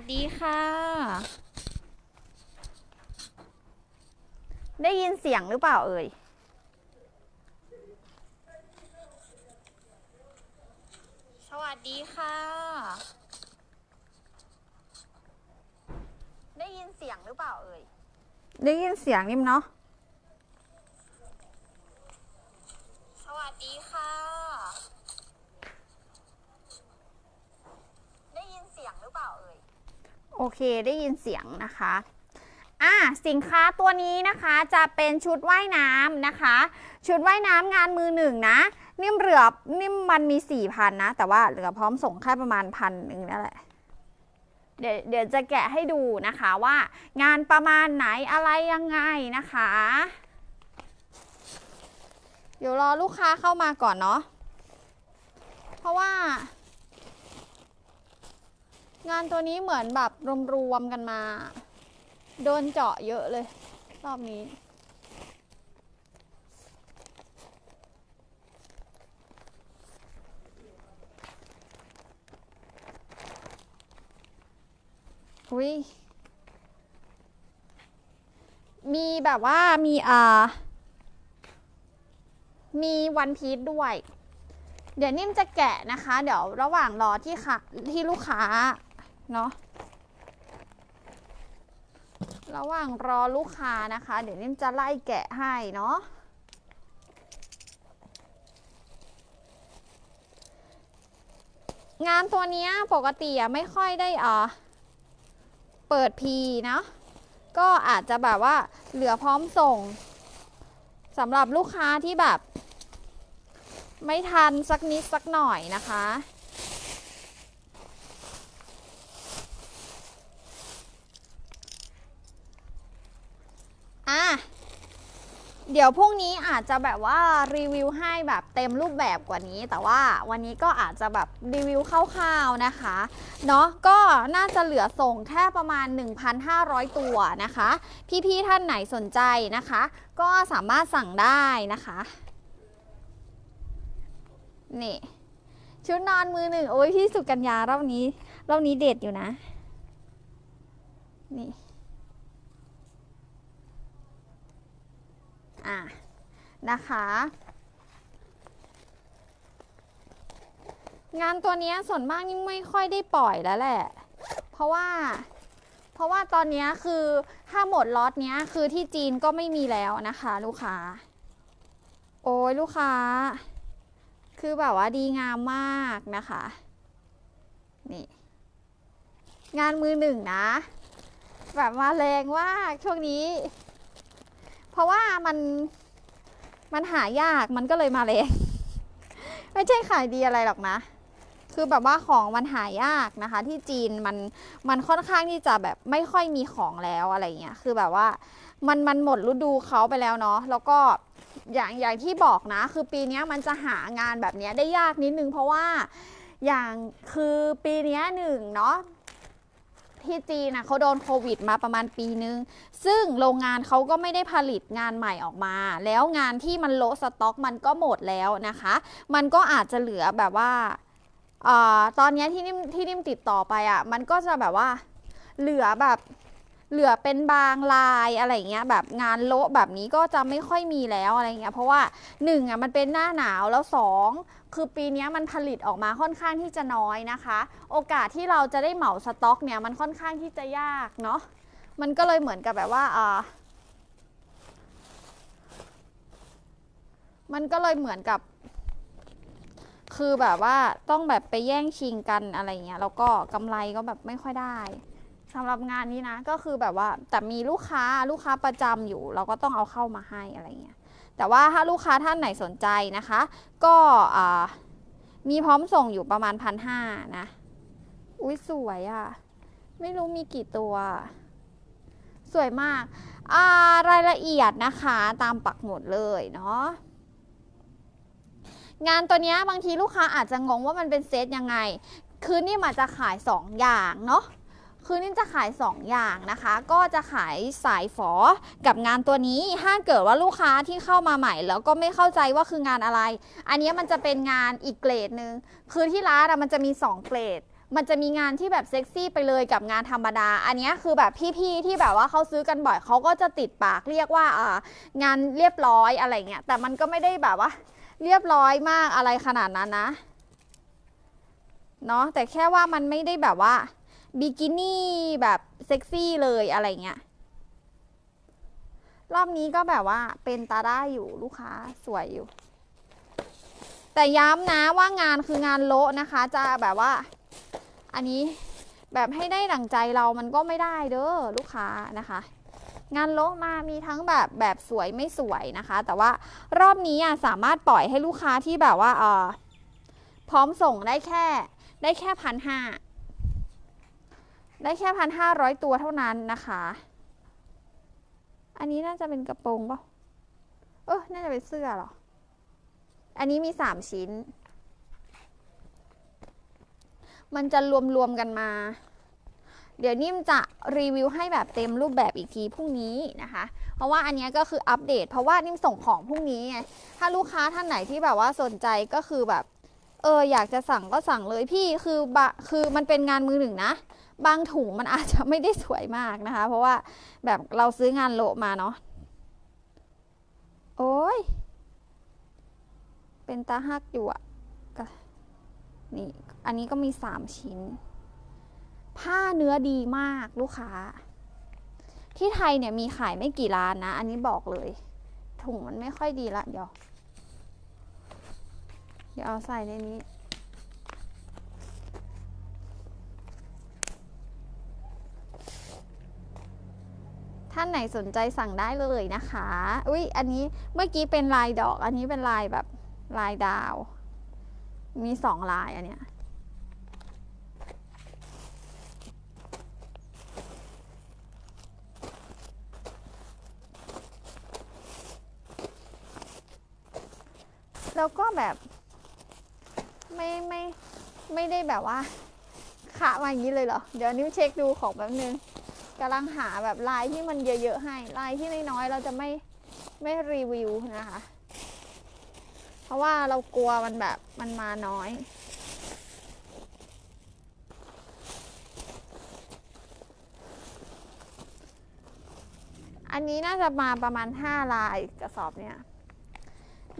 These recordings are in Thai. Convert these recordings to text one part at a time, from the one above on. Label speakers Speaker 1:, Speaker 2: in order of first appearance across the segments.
Speaker 1: สดีค่ะ ได้ยินเสียงหรือเปล่าเอ่ยสวัสดีค่ะ ได้ยินเสียงหรือเปล่าเอ่ย ได้ยินเสียงนิ่มเนาะ สวัสดีค่ะ ได้ยินเสียงหรือเปล่าเอ่ย โอเคได้ยินเสียงนะคะอะสินค้าตัวนี้นะคะจะเป็นชุดว่ายน้ำนะคะ ชุดว่ายน้ำงานมือหนึ่งนะ นิ่มเหลือบนิ่มมันมีสี่พันนะ แต่ว่าเหลือพร้อมส่งแค่ประมาณพันหนึ่งนั่นแหละเดี๋ยวเดี๋ยวจะแกะให้ดูนะคะว่างานประมาณไหนอะไรยังไงนะคะ เดี๋ยวรอลูกค้าเข้ามาก่อนเนาะเพราะว่า งานตัวนี้เหมือนแบบรวมๆกันมา โดนเจาะเยอะเลย รอบนี้ อุ้ยมีแบบว่ามีอ่า มีวันพีชด้วย เดี๋ยวนิ่มจะแกะนะคะ เดี๋ยวระหว่างรอที่ค่ะที่ลูกค้า เนาะระหว่างรอลูกค้านะคะ เดี๋ยวนิ่มจะไล่แกะให้เนาะงานตัวนี้ปกติอะไม่ค่อยได้อ่าเปิดพีเนาะก็อาจจะแบบว่าเหลือพร้อมส่งสำหรับลูกค้าที่แบบ ไม่ทันสักนิดสักหน่อยนะคะ อะเดี๋ยวพรุ่งนี้อาจจะแบบว่ารีวิวให้แบบเต็มรูปแบบกว่านี้ แต่ว่าวันนี้ก็อาจจะแบบรีวิวคร่าวๆนะคะเนาะก็น่าจะเหลือส่งแค่ประมาณ 1,500 ตัวนะคะ พี่ๆท่านไหนสนใจนะคะ ก็สามารถสั่งได้นะคะนี่ชุดนอนมือหนึ่งโอ้ยพี่สุกัญญารอบนี้รอบนี้เด็ดอยู่นะนี่ อะนะคะ งานตัวนี้ส่วนมากนี่ไม่ค่อยได้ปล่อยแล้วแหละ เพราะว่าเพราะว่าตอนนี้คือถ้าหมดล็อตเนี้ยคือที่จีนก็ไม่มีแล้วนะคะ ลูกค้า โอ้ยลูกค้า คือแบบว่าดีงามมากนะคะนี่งานมือหนึ่งนะ แบบมาแรงมากช่วงนี้ ราะว่ามันมันหายากมันก็เลยมาแรงไม่ใช่ขายดีอะไรหรอกนะ คือแบบว่าของมันหายากนะคะ ที่จีนมันมันค่อนข้างที่จะแบบไม่ค่อยมีของแล้วอะไรเงี้ยคือแบบว่ามันมันหมดฤดูเขาไปแล้วเนาะแล้วก็อย่างอย่างที่บอกนะ คือปีนี้มันจะหางานแบบนี้ได้ยากนิดนึงเพราะว่าอย่างคือปีนี้หนึ่งเนาะ ที่จีนนะเขาโดนโควิดมาประมาณปีนึง ซึ่งโรงงานเขาก็ไม่ได้ผลิตงานใหม่ออกมา แล้วงานที่มันโลสต็อกมันก็หมดแล้วนะคะ มันก็อาจจะเหลือแบบว่าอตอนนี้ที่นิ่มที่นิ่มติดต่อไปอะ่ะ มันก็จะแบบว่าเหลือแบบ เหลือเป็นบางลายอะไรเงี้ยแบบงานโละแบบนี้ก็จะไม่ค่อยมีแล้วอะไรเงี้ยเพราะว่าหนึ่งอะมันเป็นหน้าหนาวแล้วสองคือปีนี้มันผลิตออกมาค่อนข้างที่จะน้อยนะคะ โอกาสที่เราจะได้เหมาสต็อกเนี่ยมันค่อนข้างที่จะยากเนาะมันก็เลยเหมือนกับแบบว่าอ่ามันก็เลยเหมือนกับ คือแบบว่าต้องแบบไปแย่งชิงกันอะไรเงี้ยแล้วก็กำไรก็แบบไม่ค่อยได้ สำหรับงานนี้นะ ก็คือแบบว่าแต่มีลูกค้าลูกค้าประจำอยู่ เราก็ต้องเอาเข้ามาให้อะไรเงี้ยแต่ว่าถ้าลูกค้าท่านไหนสนใจนะคะ ก็มีพร้อมส่งอยู่ประมาณพันห้านะ อุ้ยสวยอะ่ะ ไม่รู้มีกี่ตัว สวยมาการายละเอียดนะคะตามปักหมุดเลยเนาะงานตัวเนี้ยบางทีลูกค้าอาจจะงงว่ามันเป็นเซตยังไง คือนี่มาจะขาย 2 อย่างเนาะ คือนี่จะขาย 2 อย่างนะคะ ก็จะขายสายฝอกับงานตัวนี้ถ้าเกิดว่าลูกค้าที่เข้ามาใหม่ แล้วก็ไม่เข้าใจว่าคืองานอะไร อันนี้มันจะเป็นงานอีกเกรดหนึ่งคือที่ร้านอะมันจะมี 2 เกรดมันจะมีงานที่แบบเซ็กซี่ไปเลยกับงานธรรมดา อันนี้คือแบบพี่ๆที่แบบว่าเขาซื้อกันบ่อยเขาก็จะติดปากเรียกว่าอ่างานเรียบร้อยอะไรเงี้ย แต่มันก็ไม่ได้แบบว่า เรียบร้อยมากอะไรขนาดนั้นนะ เนาะแต่แค่ว่ามันไม่ได้แบบว่า บิกินี่แบบเซ็กซี่เลยอะไรเงี้ย รอบนี้ก็แบบว่าเป็นตาได้อยู่ลูกค้าสวยอยู่ แต่ย้ำนะว่างานคืองานโละนะคะ จะแบบว่า อันนี้แบบให้ได้ดั่งใจเรามันก็ไม่ได้เด้อลูกค้านะคะ งานโละมามีทั้งแบบแบบสวยไม่สวยนะคะ แต่ว่ารอบนี้อะสามารถปล่อยให้ลูกค้าที่แบบว่าเออพร้อมส่งได้แค่ได้แค่พันห้า ได้แค่พันห้าร้อยตัวเท่านั้นนะคะ อันนี้น่าจะเป็นกระโปรงเปล่าเออน่าจะเป็นเสื้อหรอ อันนี้มีสามชิ้น มันจะรวมๆกันมา เดี๋ยวนิ่มจะรีวิวให้แบบเต็มรูปแบบอีกทีพรุ่งนี้นะคะ เพราะว่าอันเนี้ยก็คืออัปเดต เพราะว่านิ่มส่งของพรุ่งนี้ไง ถ้าลูกค้าท่านไหนที่แบบว่าสนใจก็คือแบบ เอออยากจะสั่งก็สั่งเลยพี่คือบะคือมันเป็นงานมือหนึ่งนะ บางถุงมันอาจจะไม่ได้สวยมากนะคะ เพราะว่าแบบเราซื้องานโลมาเนาะโอ้ย เป็นตาฮักอยู่อะนี่ อันนี้ก็มีสามชิ้น ผ้าเนื้อดีมากลูกค้า ที่ไทยเนี่ยมีขายไม่กี่ร้านนะ อันนี้บอกเลย ถุงมันไม่ค่อยดีละเดี๋ยว เดี๋ยวเอาใส่ในนี้ ท่านไหนสนใจสั่งได้เลยนะคะ อุ้ยอันนี้เมื่อกี้เป็นลายดอก อันนี้เป็นลายแบบลายดาว มีสองลายอันเนี้ยแล้วก็แบบไม่ไม่ไม่ได้แบบว่าขามาอย่างนี้เลยเหรอ เดี๋ยวนิ้วเช็คดูของแป๊บนึง กำลังหาแบบลายที่มันเยอะๆให้ลายที่น้อยๆเราจะไม่ไม่รีวิวนะคะ เพราะว่าเรากลัวมันแบบมันมาน้อย อันนี้น่าจะมาประมาณห้าลายกระสอบเนี่ย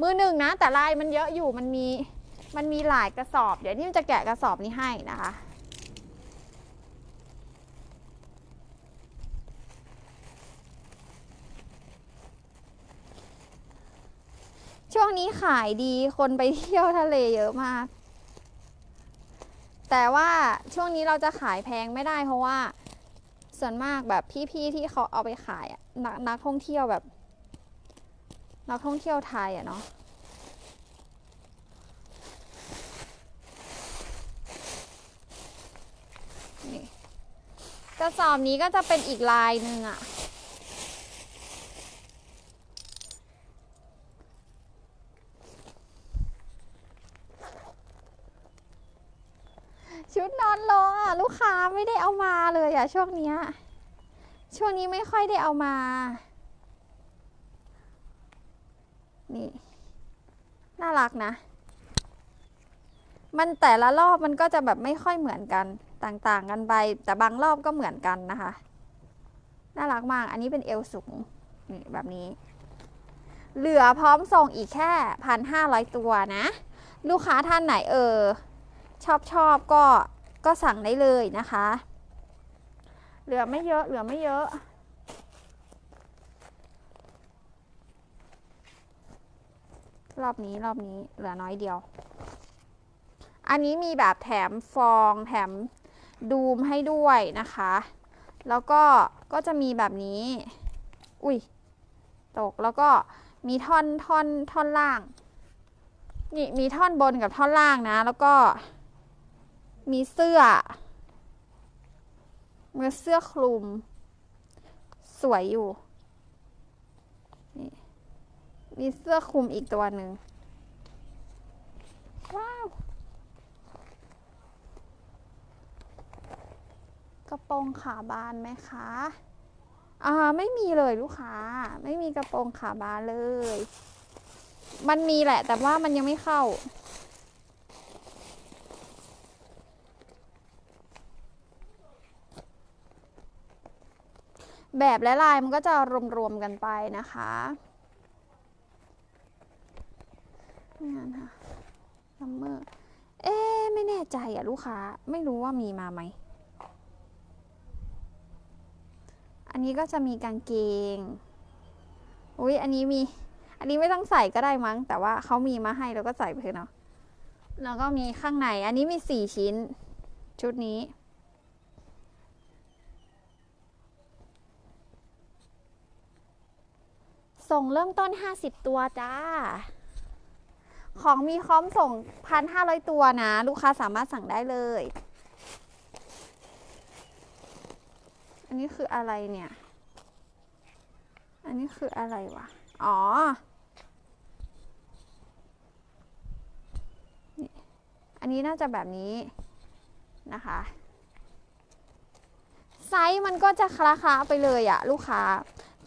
Speaker 1: มือหนึ่งนะ แต่ลายมันเยอะอยู่มันมีมันมีหลายกระสอบ เดี๋ยวนี่จะแกะกระสอบนี้ให้นะคะ ช่วงนี้ขายดีคนไปเที่ยวทะเลเยอะมาก แต่ว่าช่วงนี้เราจะขายแพงไม่ได้ เพราะว่า ส่วนมากแบบพี่ๆที่เขาเอาไปขายนักนักท่องเที่ยวแบบ นักท่องเที่ยวไทยอะเนาะนี่กระสอบนี้ก็จะเป็นอีกลายหนึ่งอะชุดนอนรออะลูกค้า ไม่ได้เอามาเลยอะช่วงเนี้ยช่วงนี้ไม่ค่อยได้เอามา นี่ น่ารักนะ มันแต่ละรอบมันก็จะแบบไม่ค่อยเหมือนกันต่างๆกันไป แต่บางรอบก็เหมือนกันนะคะ น่ารักมาก อันนี้เป็นเอวสูง นี่แบบนี้ เหลือพร้อมส่งอีกแค่พันห้าร้อยตัวนะ ลูกค้าท่านไหนเออ ชอบชอบก็ ก็สั่งได้เลยนะคะ เหลือไม่เยอะเหลือไม่เยอะรอบนี้รอบนี้เหลือน้อยเดียว อันนี้มีแบบแถมฟองแถมดูมให้ด้วยนะคะ แล้วก็ก็จะมีแบบนี้ อุ้ยตกแล้วก็มีท่อนท่อนท่อนล่าง นี่มีท่อนบนกับท่อนล่างนะ แล้วก็ มีเสื้อมีเสื้อคลุม สวยอยู่ มีเสื้อคลุมอีกตัวหนึ่ง ว้าว กระโปรงขาบานไหมคะ อ่า ไม่มีเลยลูกค้า ไม่มีกระโปรงขาบานเลย มันมีแหละ แต่ว่ามันยังไม่เข้า แบบและลายมันก็จะรวมๆกันไปนะคะงานค่ะซัมเมอร์เอ๊ไม่แน่ใจอะลูกค้าไม่รู้ว่ามีมาไหม อันนี้ก็จะมีกางเกงอุ้ยอันนี้มี อันนี้ไม่ต้องใส่ก็ได้มั้ง แต่ว่าเขามีมาให้เราก็ใส่ไปเถอะเนาะแล้วก็มีข้างใน อันนี้มีสี่ชิ้น ชุดนี้ ส่งเริ่มต้น 50 ตัวจ้า ของมีคอมส่ง 1,500 ตัวนะ ลูกค้าสามารถสั่งได้เลย อันนี้คืออะไรเนี่ย อันนี้คืออะไรวะ อ๋อนี่อันนี้น่าจะแบบนี้นะคะ ไซส์มันก็จะคละๆไปเลยอะลูกค้า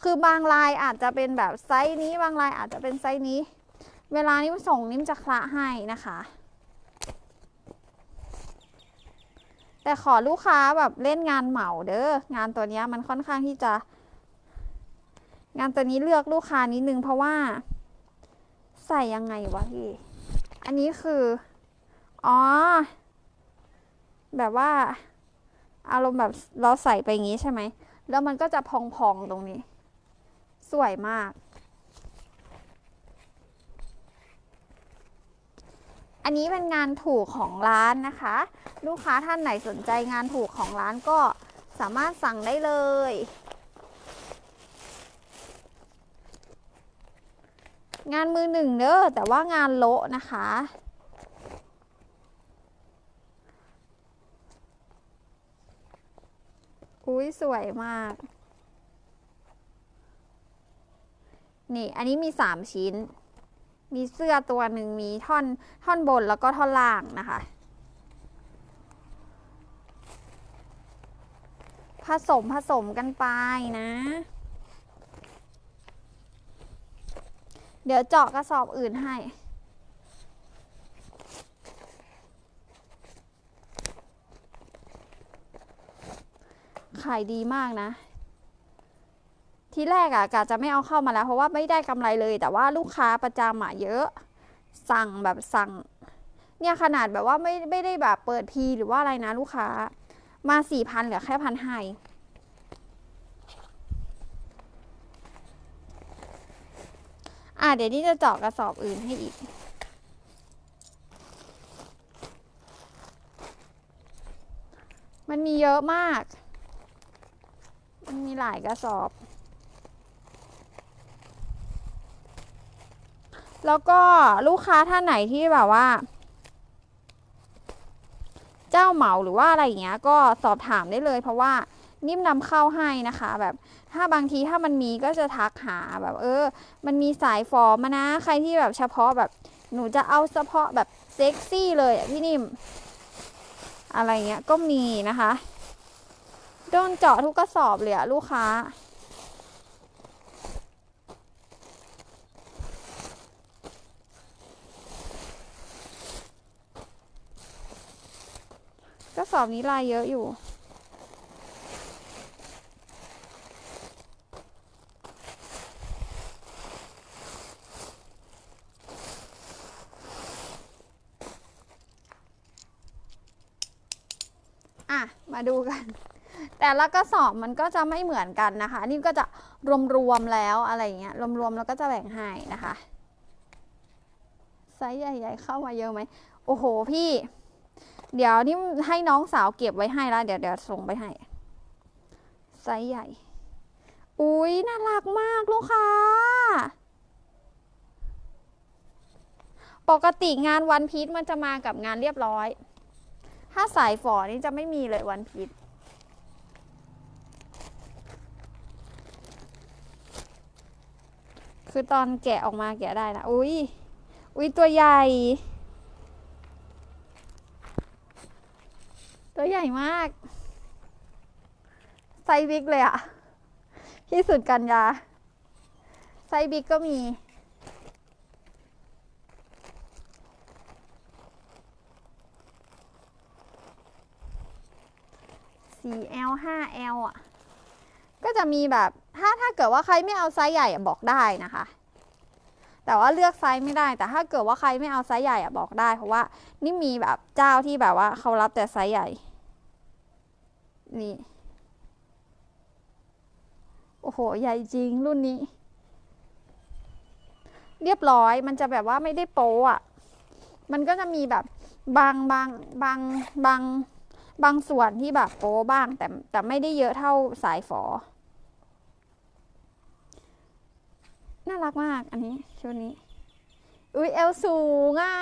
Speaker 1: คือบางลายอาจจะเป็นแบบไซส์นี้บางลายอาจจะเป็นไซส์นี้ เวลานิ่มส่งนิ่มจะคละให้นะคะ แต่ขอลูกค้าแบบเล่นงานเหมาเด้องานตัวนี้มันค่อนข้างที่จะ งานตัวนี้เลือกลูกค้านิดนึงเพราะว่า ใส่ยังไงวะพี่ อันนี้คือ อ๋อ แบบว่า อารมณ์แบบเราใส่ไปอย่างนี้ใช่ไหมแล้วมันก็จะพองๆตรงนี้ สวยมาก อันนี้เป็นงานถูกของร้านนะคะ ลูกค้าท่านไหนสนใจงานถูกของร้านก็สามารถสั่งได้เลย งานมือหนึ่งเด้อแต่ว่างานโละนะคะอุ้ยสวยมาก นี่ อันนี้มีสามชิ้น มีเสื้อตัวหนึ่งมีท่อนท่อนบนแล้วก็ท่อนล่างนะคะ ผสมผสมกันไปนะ เดี๋ยวเจาะกระสอบอื่นให้ขายดีมากนะ ที่แรกอะกะจะไม่เอาเข้ามาแล้ว เพราะว่าไม่ได้กำไรเลย แต่ว่าลูกค้าประจำอะเยอะ สั่งแบบสั่ง เนี่ยขนาดแบบว่าไม่ไม่ได้แบบเปิดพีหรือว่าอะไรนะลูกค้า มาสี่พันเหลือแค่พันไฮอะเดี๋ยวนี้จะเจาะกระสอบอื่นให้อีกมันมีเยอะมาก มันมีหลายกระสอบ แล้วก็ลูกค้าท่านไหนที่แบบว่า เจ้าเหมาหรือว่าอะไรอย่างเงี้ย ก็สอบถามได้เลย เพราะว่านิ่มนำเข้าให้นะคะ แบบถ้าบางทีถ้ามันมีก็จะทักหาแบบ เออ มันมีสายฟอร์มานะ ใครที่แบบเฉพาะแบบหนูจะเอาเฉพาะแบบเซ็กซี่เลยอะพี่นิ่ม อะไรเงี้ยก็มีนะคะโดนเจาะทุกกระสอบเลยอะลูกค้า สอบนี้ลายเยอะอยู่อะมาดูกัน แต่ละกระสอบมันก็จะไม่เหมือนกันนะคะ นี่ก็จะรวมๆแล้วอะไรอย่างเงี้ยรวมๆแล้วก็จะแบ่งให้นะคะไซส์ใหญ่ ๆ เข้ามาเยอะไหมโอ้โหพี่ เดี๋ยวนี่ให้น้องสาวเก็บไว้ให้แล้วเดี๋ยวเดี๋ยวส่งไปให้ไซส์ใหญ่ อุ้ยน่ารักมากลูกค้า ปกติงานวันพีชมันจะมากับงานเรียบร้อย ถ้าสายฝอนี่จะไม่มีเลยวันพีชคือตอนแกะออกมาแกะได้นะ อุ้ยอุ้ยตัวใหญ่ ตัวใหญ่มาก ไซส์บิ๊กเลยอะที่สุดกันยา ไซส์บิ๊กก็มี 4L 5L อะ ก็จะมีแบบ ถ้าถ้าเกิดว่าใครไม่เอาไซส์ใหญ่อะบอกได้นะคะ แต่ว่าเลือกไซส์ไม่ได้ แต่ถ้าเกิดว่าใครไม่เอาไซส์ใหญ่อะบอกได้ เพราะว่านี่มีแบบเจ้าที่แบบว่าเขารับแต่ไซส์ใหญ่ นี่ โอ้โห ใหญ่จริงรุ่นนี้ เรียบร้อยมันจะแบบว่าไม่ได้โป๊อะมันก็จะมีแบบบางบางบางบางบางส่วนที่แบบโป๊บ้าง แต่แต่ไม่ได้เยอะเท่าสายฝอ น่ารักมากอันนี้ชุดนี้ อุ้ยเอลสูงอะ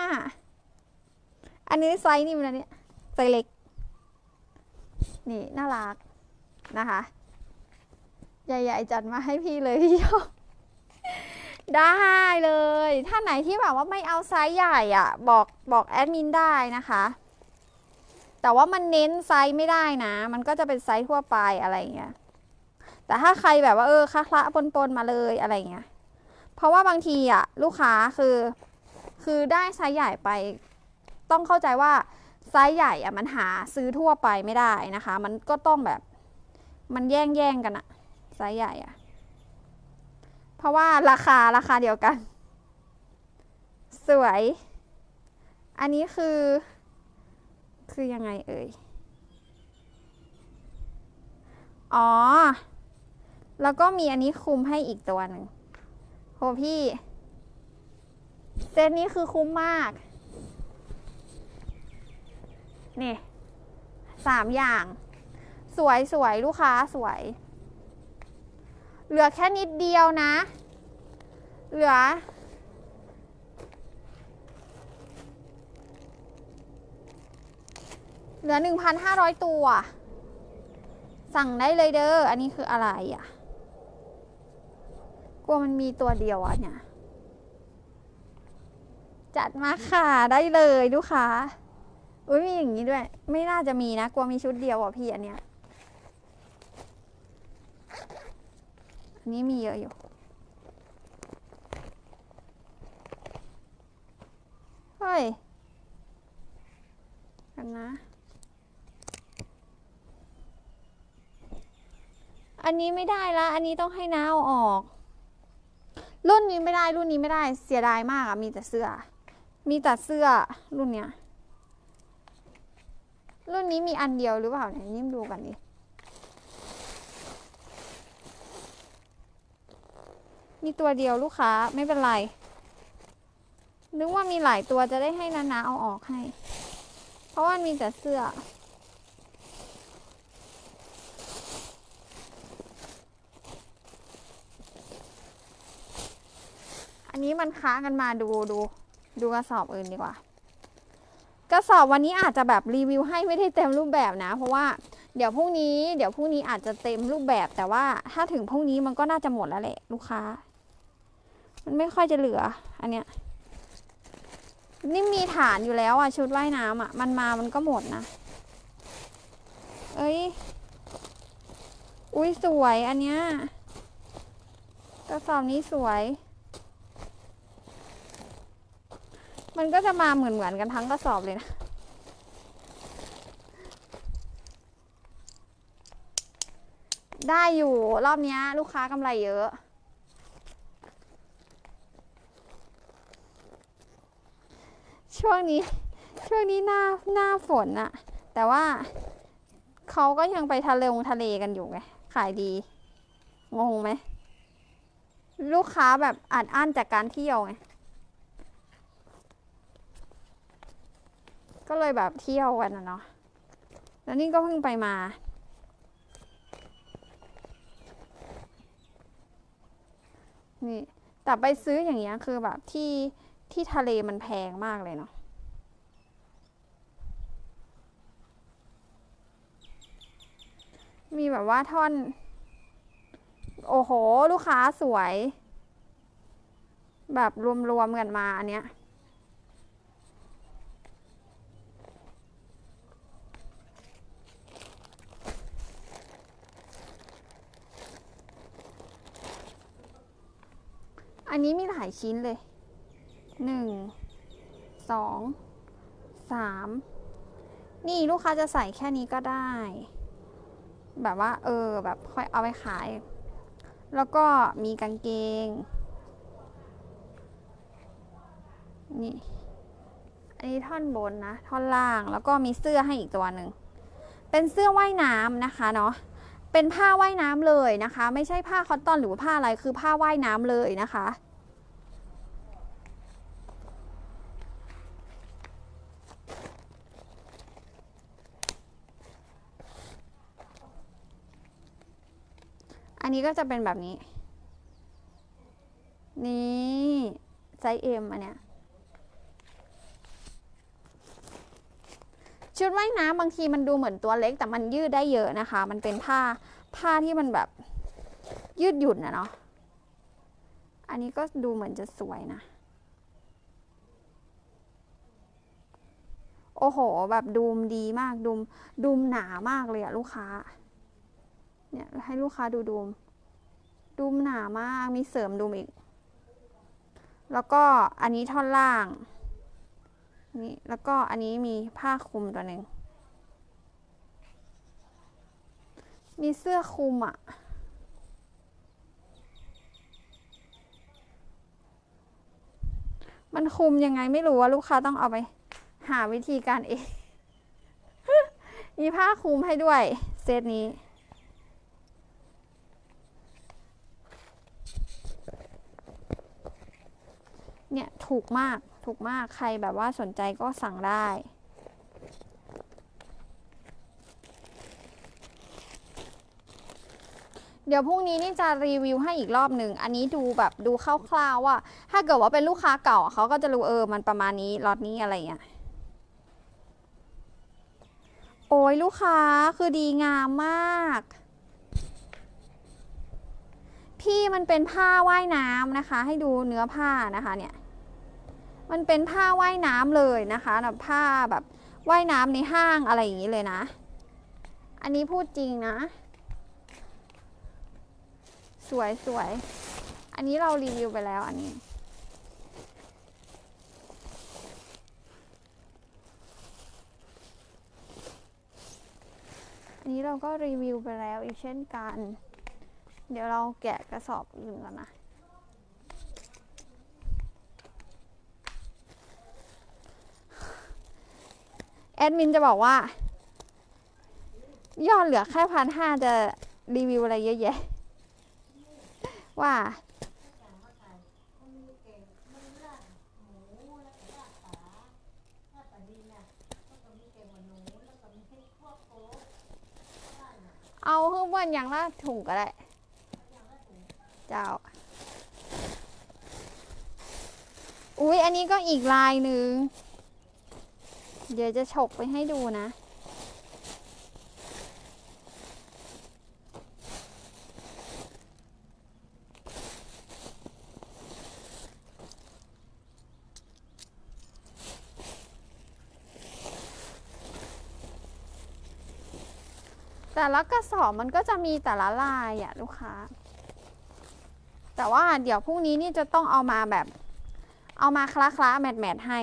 Speaker 1: อันนี้ไซส์นี่มันอันนี้ไซส์เล็ก นี่น่ารักนะคะ ใหญ่ๆจัดมาให้พี่เลยพี่ชอบได้เลย ถ้าไหนที่แบบว่าไม่เอาไซส์ใหญ่อะ บอกบอกแอดมินได้นะคะ แต่ว่ามันเน้นไซส์ไม่ได้นะ มันก็จะเป็นไซส์ทั่วไปอะไรเงี้ย แต่ถ้าใครแบบว่าเออคละคละปนปนมาเลยอะไรเงี้ย เพราะว่าบางทีอะ ลูกค้าคือ คือได้ไซส์ใหญ่ไป ต้องเข้าใจว่า ไซส์ใหญ่อะมันหาซื้อทั่วไปไม่ได้นะคะ มันก็ต้องแบบ มันแย่งแย่งกันอะไซส์ใหญ่อะเพราะว่าราคาราคาเดียวกัน สวย อันนี้คือ คือยังไงเอ่ย อ๋อ แล้วก็มีอันนี้คุมให้อีกตัวหนึ่งโหพี่ เซตนี้คือคุ้มมาก นี่สามอย่าง สวยสวยลูกค้าสวย เหลือแค่นิดเดียวนะ เหลือ เหลือหนึ่งพันห้าร้อยตัว สั่งได้เลยเด้อ อันนี้คืออะไรอะ กลัวมันมีตัวเดียวอะเนี่ย จัดมาค่ะ ได้เลยลูกค้า อุ้ยมีอย่างนี้ด้วย ไม่น่าจะมีนะ กลัวมีชุดเดียวอะพี่อันเนี้ยอันนี้มีเยอะอยู่เฮ้ยกันนะ อันนี้ไม่ได้ละ อันนี้ต้องให้น้าเอาออก รุ่นนี้ไม่ได้รุ่นนี้ไม่ได้เสียดายมากอะมีแต่เสื้อ มีแต่เสื้อรุ่นเนี้ย รุ่นนี้มีอันเดียวหรือเปล่าเนี่ยนิ่มดูกันดิมีตัวเดียวลูกค้าไม่เป็นไร นึกว่ามีหลายตัวจะได้ให้นานาเอาออกให้ เพราะว่ามันมีแต่เสื้อ อันนี้มันค้างกันมาดูดู ดูกระสอบอื่นดีกว่า กระสอบวันนี้อาจจะแบบรีวิวให้ไม่ได้เต็มรูปแบบนะ เพราะว่าเดี๋ยวพรุ่งนี้เดี๋ยวพรุ่งนี้อาจจะเต็มรูปแบบแต่ว่าถ้าถึงพรุ่งนี้มันก็น่าจะหมดแล้วแหละลูกค้า มันไม่ค่อยจะเหลือ อันเนี้ยนี่มีฐานอยู่แล้วอะชุดว่ายน้ำอะ มันมามันก็หมดนะ เอ้ย อุ้ยสวยอันเนี้ยกระสอบนี้สวย มันก็จะมาเหมือนเหมือนๆกันทั้งกระสอบเลยนะ ได้อยู่รอบนี้ลูกค้ากำไรเยอะ ช่วงนี้ ช่วงนี้หน้าหน้าฝนอะแต่ว่าเขาก็ยังไปทะเลงทะเลกันอยู่ไง ขายดี งงไหม ลูกค้าแบบอัดอั้นจากการเที่ยวไง ก็เลยแบบเที่ยวกันนะเนาะ แล้วนี่ก็เพิ่งไปมา นี่ แต่ไปซื้ออย่างเงี้ยคือแบบที่ที่ทะเลมันแพงมากเลยเนาะมีแบบว่าท่อน โอ้โห ลูกค้าสวย แบบรวมๆกันมาอันเนี้ย อันนี้มีหลายชิ้นเลย หนึ่ง สอง สาม นี่ลูกค้าจะใส่แค่นี้ก็ได้ แบบว่า เออ แบบค่อยเอาไปขาย แล้วก็มีกางเกง นี่ อันนี้ท่อนบนนะ ท่อนล่าง แล้วก็มีเสื้อให้อีกตัวหนึ่ง เป็นเสื้อว่ายน้ำนะคะเนาะ เป็นผ้าว่ายน้ำเลยนะคะ ไม่ใช่ผ้าคอตตอนหรือผ้าอะไรคือผ้าว่ายน้ำเลยนะคะ อันนี้ก็จะเป็นแบบนี้ นี่ไซส์เอ็มอันเนี้ย ชุดว่ายน้ำบางทีมันดูเหมือนตัวเล็กแต่มันยืดได้เยอะนะคะ มันเป็นผ้าผ้าที่มันแบบยืดหยุ่นนะเนาะ อันนี้ก็ดูเหมือนจะสวยนะ โอ้โห แบบดูมดีมากดูมดูมหนามากเลยอะลูกค้า เนี่ยให้ลูกค้าดูดูมดูมหนามากมีเสริมดูมอีก แล้วก็อันนี้ท่อนล่าง นี่แล้วก็อันนี้มีผ้าคลุมตัวหนึ่ง มีเสื้อคลุมอะ มันคลุมยังไงไม่รู้ว่าลูกค้าต้องเอาไป หาวิธีการเอง มีผ้าคลุมให้ด้วย เซตนี้ เนี่ย ถูกมาก ถูกมากใครแบบว่าสนใจก็สั่งได้ เดี๋ยวพรุ่งนี้นี่จะรีวิวให้อีกรอบหนึ่ง อันนี้ดูแบบดูคร่าวๆว่า ถ้าเกิดว่าเป็นลูกค้าเก่าเขาก็จะรู้เออมันประมาณนี้ล็อตนี้อะไรเงี้ยโอ้ยลูกค้าคือดีงามมาก พี่มันเป็นผ้าว่ายน้ำนะคะ ให้ดูเนื้อผ้านะคะเนี่ย มันเป็นผ้าว่ายน้ำเลยนะคะแบบผ้าแบบว่ายน้ำในห้างอะไรอย่างนี้เลยนะ อันนี้พูดจริงนะ สวยสวย อันนี้เรารีวิวไปแล้วอันนี้อันนี้เราก็รีวิวไปแล้วอีกเช่นกัน เดี๋ยวเราแกะกระสอบอื่นก่อนนะ แอดมินจะบอกว่า ยอดเหลือแค่พันห้าจะรีวิวอะไรเยอะแยะ ว่าเอาเพิ่มวันอย่างละถุงก็ได้ เจ้า อุ๊ยอันนี้ก็อีกลายหนึ่ง เดี๋ยวจะฉกไปให้ดูนะ แต่ละกระสอบมันก็จะมีแต่ละลายอะลูกค้า แต่ว่าเดี๋ยวพรุ่งนี้นี่จะต้องเอามาแบบ เอามาคละคละแมทแมทให้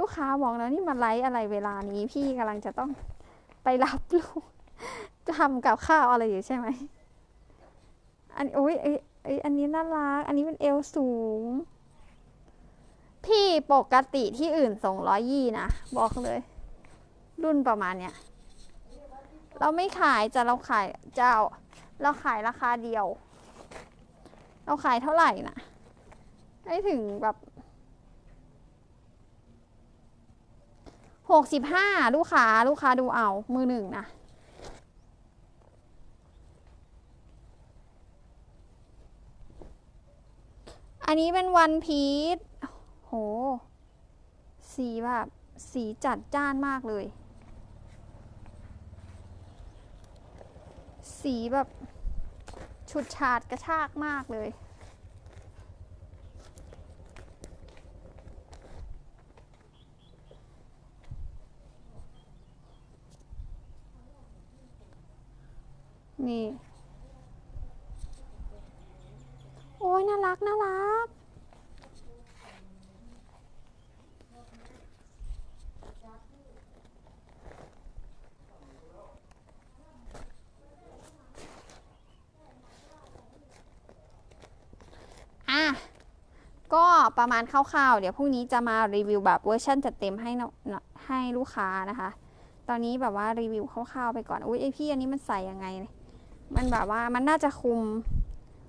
Speaker 1: ลูกค้าบอกแล้วนี่มันไลฟ์อะไรเวลานี้พี่กำลังจะต้องไปรับลูกจะทำกับข้าวอะไรอยู่ใช่ไหมอันโอ้ยเอ้ยเอ้ยอันนี้น่ารัก อันนี้เป็นเอวสูง พี่ปกติที่อื่นส่งร้อยยี่นะ บอกเลย รุ่นประมาณเนี้ยเราไม่ขายจะเราขายเจ้า เราขายราคาเดียว เราขายเท่าไหร่นะไม่ถึงแบบ หกสิบห้าลูกค้าลูกค้าดูเอามือหนึ่งนะอันนี้เป็นวันพีชโห สีแบบสีจัดจ้านมากเลย สีแบบ ฉุดฉาดกระชากมากเลย นี่ โอ้ยน่ารัก น่ารัก อะ ก็ประมาณคร่าวๆ เดี๋ยวพรุ่งนี้จะมารีวิวแบบเวอร์ชันจัดเต็มให้ให้ลูกค้านะคะ ตอนนี้แบบว่ารีวิวคร่าวๆไปก่อน อุ้ยไอพี่อันนี้มันใส่ยังไงเนี่ย มันแบบว่ามันน่าจะคุม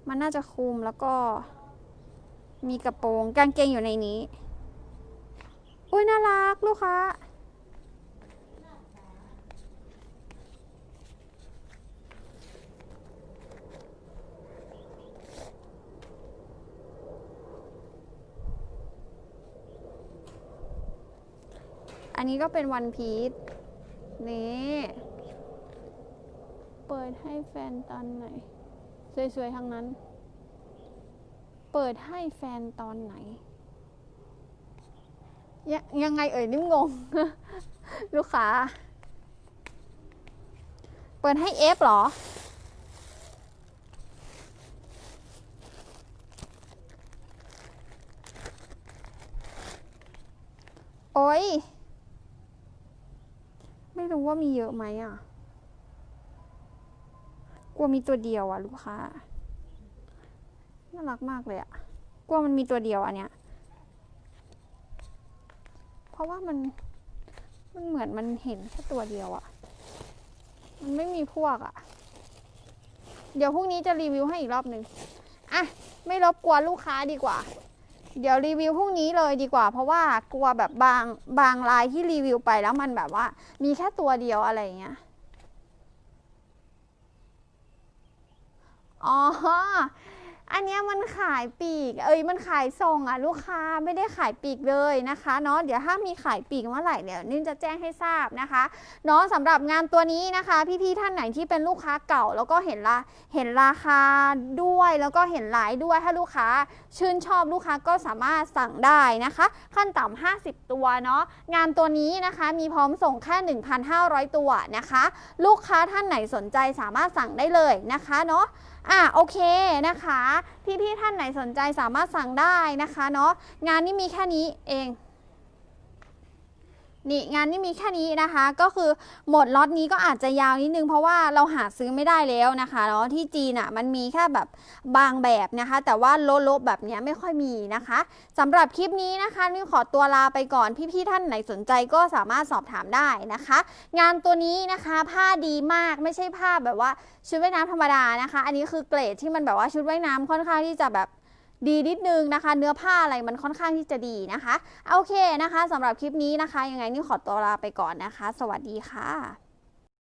Speaker 1: มันน่าจะคุมแล้วก็ มีกระโปรงกางเกงอยู่ในนี้ อุ้ยน่ารักลูกค้าอันนี้ก็เป็นวันพีชนี่ เปิดให้แฟนตอนไหน สวยๆทั้งนั้น เปิดให้แฟนตอนไหน ยยังไงเอ่ยนิ่มงง ลูกค้า เปิดให้เอฟเหรอ โอ้ยไม่รู้ว่ามีเยอะไหมอะ กลัวมีตัวเดียวอะลูกค้า น่ารักมากเลยอะกลัวมันมีตัวเดียวอันเนี้ย เพราะว่ามัน มันเหมือนมันเห็นแค่ตัวเดียวอะมันไม่มีพวกอะเดี๋ยวพรุ่งนี้จะรีวิวให้อีกรอบหนึ่งอะ ไม่รบกวนลูกค้าดีกว่า เดี๋ยวรีวิวพรุ่งนี้เลยดีกว่า เพราะว่ากลัวแบบบางบางรายที่รีวิวไปแล้วมันแบบว่า มีแค่ตัวเดียวอะไรเงี้ย อ๋อ อันเนี้ยมันขายปีก เอ้ยมันขายส่งอะลูกค้าไม่ได้ขายปีกเลยนะคะเนาะเดี๋ยวถ้ามีขายปีกเมื่อไหร่เดี๋ยวนิ่มจะแจ้งให้ทราบนะคะเนาะสำหรับงานตัวนี้นะคะ พี่ๆท่านไหนที่เป็นลูกค้าเก่า แล้วก็เห็นละเห็นราคาด้วยแล้วก็เห็นไลน์ด้วยถ้าลูกค้าชื่นชอบลูกค้าก็สามารถสั่งได้นะคะ ขั้นต่ำ50 ตัวเนาะงานตัวนี้นะคะมีพร้อมส่งแค่ 1,500 ตัวนะคะ ลูกค้าท่านไหนสนใจสามารถสั่งได้เลยนะคะเนาะอะโอเคนะคะ พี่ๆท่านไหนสนใจสามารถสั่งได้นะคะเนาะงานนี้มีแค่นี้เอง นี่งานนี้มีแค่นี้นะคะ ก็คือหมดล็อตนี้ก็อาจจะยาวนิดนึงเพราะว่าเราหาซื้อไม่ได้แล้วนะคะเนาะที่จีนอะมันมีแค่แบบบางแบบนะคะ แต่ว่าโลๆแบบเนี้ยไม่ค่อยมีนะคะสำหรับคลิปนี้นะคะนี่ขอตัวลาไปก่อนพี่ๆท่านไหนสนใจก็สามารถสอบถามได้นะคะ งานตัวนี้นะคะผ้าดีมากไม่ใช่ผ้าแบบว่าชุดว่ายน้ำธรรมดานะคะ อันนี้คือเกรดที่มันแบบว่าชุดว่ายน้ำค่อนข้างที่จะแบบ ดีนิดนึงนะคะ เนื้อผ้าอะไรมันค่อนข้างที่จะดีนะคะโอเคนะคะสำหรับคลิปนี้นะคะ ยังไงนี่ขอตัวลาไปก่อนนะคะ สวัสดีค่ะ